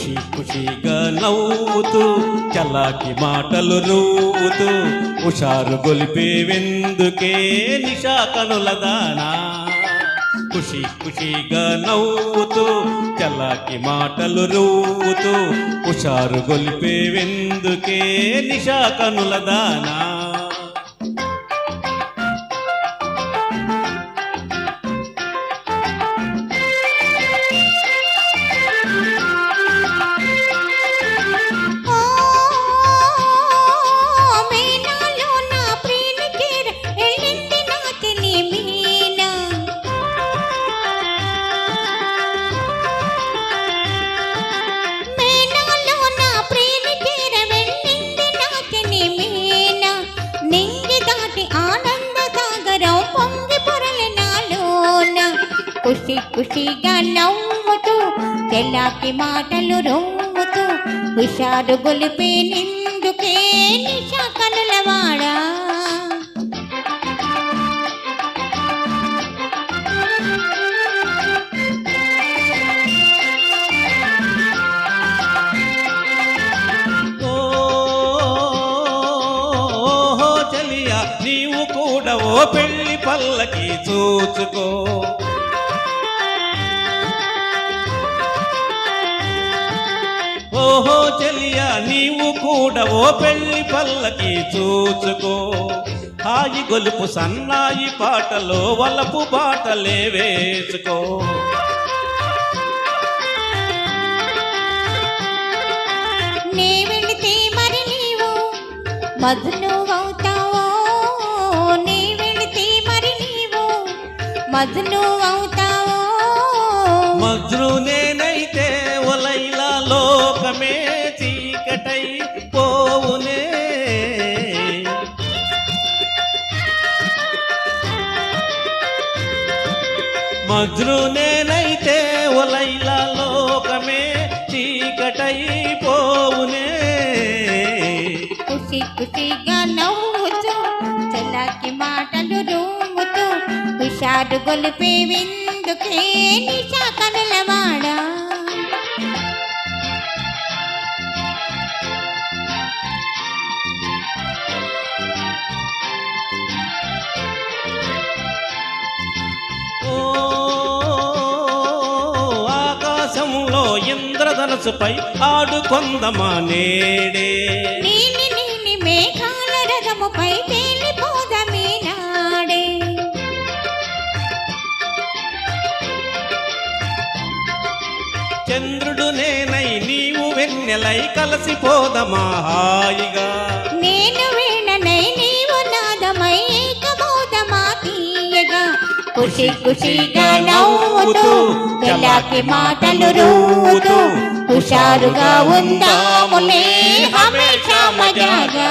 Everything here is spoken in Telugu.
ఖుషి ఖుషిగా నవ్వుతూ చల్లాకి మాటలు నవ్వుతూ హుషారు గొలిపేవెందుకే నిషా కనుల దానా. ఖుషి ఖుషిగా నవ్వుతూ చల్లాకి మాటలు నవ్వుతూ హుషారు గొలిపేవెందుకే నిషా కనుల ఖుషి ఖుషిగా నవ్వుతూ తెల్లాకి మాటలు రొమ్ముతూ హుషారు గొలిపే నిందుకే నిషా కనులవాడా ఓహో నీవు కూడా ఓ పెళ్ళి పల్లకి చూచుకో. చెలియా నీవు కూడా ఓ పెళ్ళి పల్లకి చూచుకో. హాయి గొలుపు సన్నాయి పాటలో వలపు బాటలే వేసుకో నే వెళితే మరి నీవు మధును అవుతావో నే నీవు మధును మజ్రు నేనైతే ఒలైలా లోకమే చీకటై ఖుషి ఖుషిగా నవ్వుతూ చలాకి మాటలు రూముతూ హుషారు గొలిపే విందుకే నిశా కనులవాడా ఇంద్రధనసుపై ఆడుకొందమా నేడే. నీని నీని మేఘాల రథముపై తేలిపోదమే నాడే. చంద్రుడు నేనై నీవు వెన్నెలై కలిసిపోదమా హాయిగా. ఖుషి ఖుషిగా నవ్వుతూ తెల్లాకి మాటలు రూతూ హుషారుగా ఉందాములే హమేషా మజాగా.